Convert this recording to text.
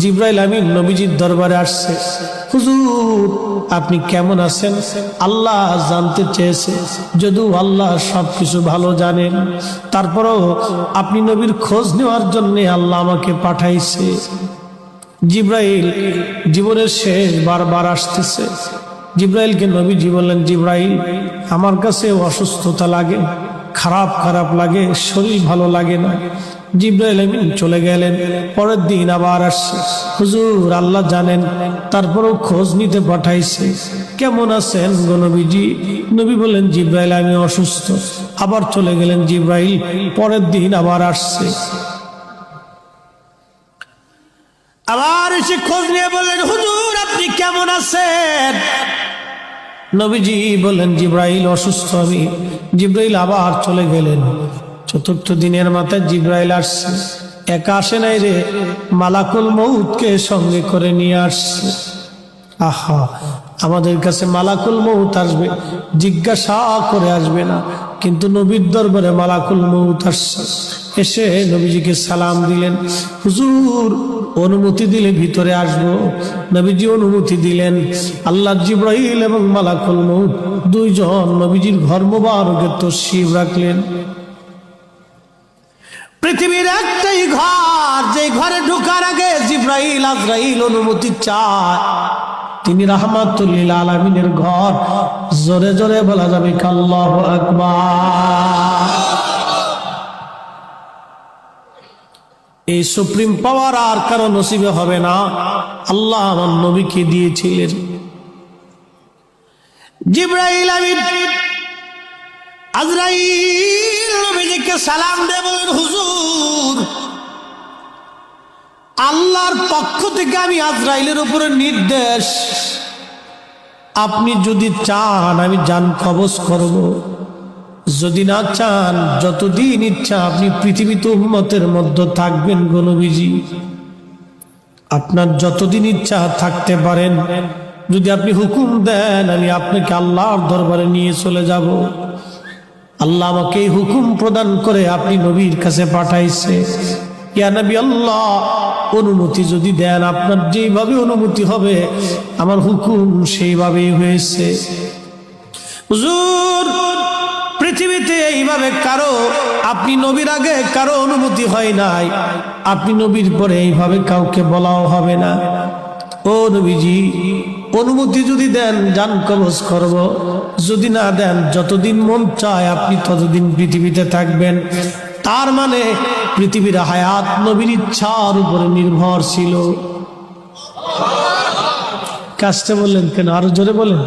জিব্রাইল আমিন নবীজির দরবারে আসছে। হুজুর, আপনি কেমন আছেন? আল্লাহ জানতে চেয়েছে, যদিও আল্লাহ সবকিছু ভালো জানেন। তারপরও আপনি নবীর খোঁজ নেওয়ার জন্য আল্লাহ আমাকে পাঠাইছে। জিব্রাইল জীবনের শেষ বারবার আসতেছে। জিব্রাইলকে নবীজি বললেন, জিব্রাইল, আমার কাছে অসুস্থতা লাগে, খারাপ খারাপ লাগে, শরীর ভালো লাগে না। জিব্রাইল চলে গেলেন। পরের দিন আবার আসছে। হুজুর, আল্লাহ জানেন, তারপরেও খোঁজ নিতে পাঠাইছে। কেমন আছেন গো নবী বললেন, জিব্রাইল আমি অসুস্থ। আবার চলে গেলেন জিব্রাইল। পরের দিন আবার আসছে। আবার এসে খোঁজ নিয়ে বললেন, হুজুর, আপনি কেমন আছেন? নবীজি বললেন, জিব্রাইল অসুস্থ আমি। জিব্রাইল আবার চলে গেলেন। চতুর্থ দিনের মাথায় জিব্রাইল আসছে। একা আসে নাই রে, মালাকুল মৌতকে সঙ্গে করে নিয়ে আসছে। আহা, আমাদের কাছে মালাকুল মৌত আসবে, জিজ্ঞাসা করে আসবে না। কিন্তু নবীর দরবারে মালাকুল মৌত আসছে। এসে নবীজিকে সালাম দিলেন। হুজুর, অনুমতি দিলে ভিতরে আসব। নবীজি অনুমতি দিলেন। আল্লাহ জিব্রাহিল এবং মালাকুল মৌত দুইজন নবীজির ঘর মোবারকে তসিব রাখলেন। পৃথিবীর একটাই ঘর, যে ঘরে ঢোকার আগে জিব্রাহিল আজরাইল অনুমতি চায়। তিনি রাহমাতুল্লিল আলমিনের ঘর। জোরে জোরে বলা যাবে কাল্লাহ আকবার। এই সুপ্রিম পাওয়ার আর কারও নসিবে হবে না। আল্লাহ আমার নবীকে দিয়েছিলেন। জিব্রাইল, আমিন। আজরাইল নবীজিকে সালাম দেবেন হুজুর আল্লাহর পক্ষ থেকে আমি আজরাইলের উপরে নির্দেশ। আপনি যদি চান, আমি যান কবজ করব। যদি না চান, যতদিন ইচ্ছা আপনি পৃথিবীতে উম্মতের মধ্যে থাকবেন গণবিজি আপনার যতদিন ইচ্ছা থাকতে পারেন। যদি আপনি হুকুম দেন, আমি আপনাকে আল্লাহর দরবারে নিয়ে চলে যাব। আল্লাহ আমাকে হুকুম প্রদান করে আপনি নবীর কাছে পাঠাইছে। অনুমতি যদি দেন, আপনার যেভাবে অনুমতি হবে, আমার হুকুম সেইভাবেই হয়েছে। পৃথিবীতে এইভাবে কারও, আপনি নবীর আগে কারও অনুমতি হয় নাই, আপনি নবীর পরে এইভাবে কাউকে বলাও হবে না। ও নবীজি, অনুমতি যদি দেন, যান কবজ করব। যদি না দেন, যতদিন মন চায়, আপনি ততদিন পৃথিবীতে থাকবেন। তার মানে পৃথিবীর হায়াত নবীর ইচ্ছার উপরে নির্ভর ছিল কাজটা বললেন কেন? আরও জোরে বলেন।